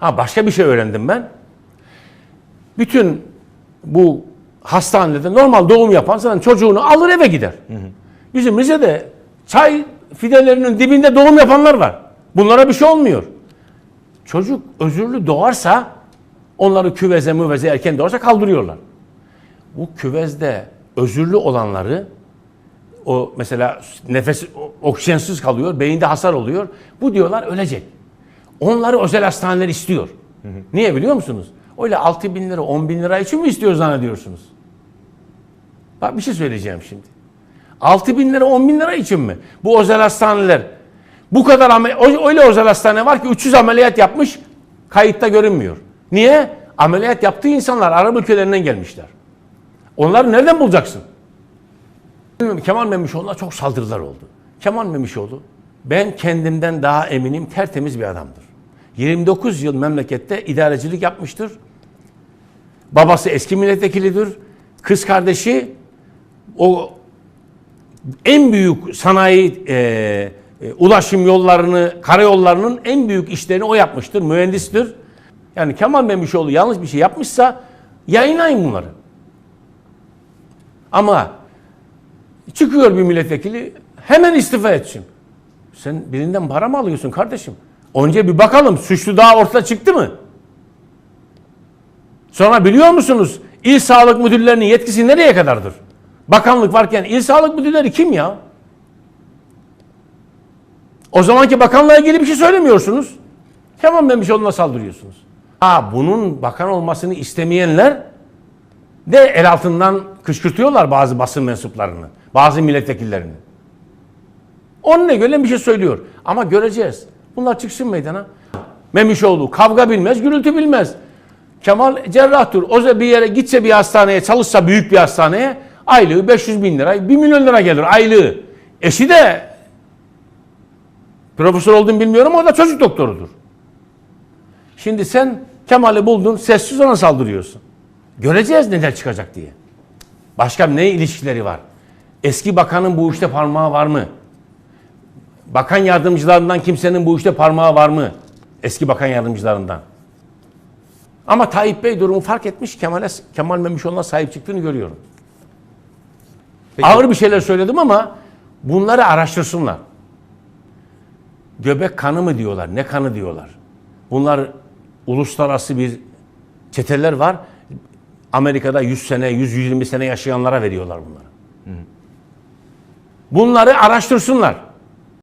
Ha başka bir şey öğrendim ben. Bütün bu hastanede normal doğum yapan zaten çocuğunu alır eve gider. Bizim Rize'de çay fidelerinin dibinde doğum yapanlar var. Bunlara bir şey olmuyor. Çocuk özürlü doğarsa onları küveze müveze erken doğarsa kaldırıyorlar. Bu küvezde özürlü olanları o mesela nefes oksijensiz kalıyor, beyinde hasar oluyor. Bu diyorlar ölecek. Onları özel hastaneler istiyor. Niye biliyor musunuz? Öyle 6 bin lira, 10 bin lira için mi istiyor zannediyorsunuz? Bak bir şey söyleyeceğim şimdi. 6 bin lira, 10 bin lira için mi? Bu özel hastaneler. Bu kadar öyle özel hastane var ki 300 ameliyat yapmış, kayıtta görünmüyor. Niye? Ameliyat yaptığı insanlar Arap ülkelerinden gelmişler. Onları nereden bulacaksın? Kemal Memişoğlu'na çok saldırılar oldu. Kemal Memişoğlu ben kendimden daha eminim tertemiz bir adamdır. 29 yıl memlekette idarecilik yapmıştır. Babası eski milletvekilidir. Kız kardeşi o en büyük sanayi e, e, ulaşım yollarını, karayollarının en büyük işlerini o yapmıştır. Mühendistir. Yani Kemal Memişoğlu yanlış bir şey yapmışsa yayınlayın bunları. Ama çıkıyor bir milletvekili hemen istifa etsin. Sen birinden para mı alıyorsun kardeşim? Önce bir bakalım suçlu daha ortada çıktı mı? Sonra biliyor musunuz il sağlık müdürlerinin yetkisi nereye kadardır? Bakanlık varken il sağlık müdürleri kim ya? O zamanki bakanla ilgili bir şey söylemiyorsunuz. Kemal Memişoğlu'na saldırıyorsunuz. Ha bunun bakan olmasını istemeyenler de el altından kışkırtıyorlar bazı basın mensuplarını, bazı milletvekillerini. Onunla göre bir şey söylüyor. Ama göreceğiz. Bunlar çıksın meydana. Memişoğlu kavga bilmez, gürültü bilmez. Kemal cerrahtır. O da bir yere gitse bir hastaneye, çalışsa büyük bir hastaneye aylığı 500 bin lira, 1 milyon lira gelir aylığı. Eşi de profesör olduğunu bilmiyorum o da çocuk doktorudur. Şimdi sen Kemal'i buldun, sessiz ona saldırıyorsun. Göreceğiz neler çıkacak diye. Başka ne ilişkileri var? Eski bakanın bu işte parmağı var mı? Bakan yardımcılarından kimsenin bu işte parmağı var mı? Eski bakan yardımcılarından. Ama Tayyip Bey durumu fark etmiş. Kemal'e, Kemal Memişoğlu'na sahip çıktığını görüyorum. Peki. Ağır bir şeyler söyledim ama bunları araştırsınlar. Göbek kanı mı diyorlar, ne kanı diyorlar. Bunlar uluslararası bir çeteler var. Amerika'da 100 sene, 100-120 sene yaşayanlara veriyorlar bunları. Bunları araştırsınlar.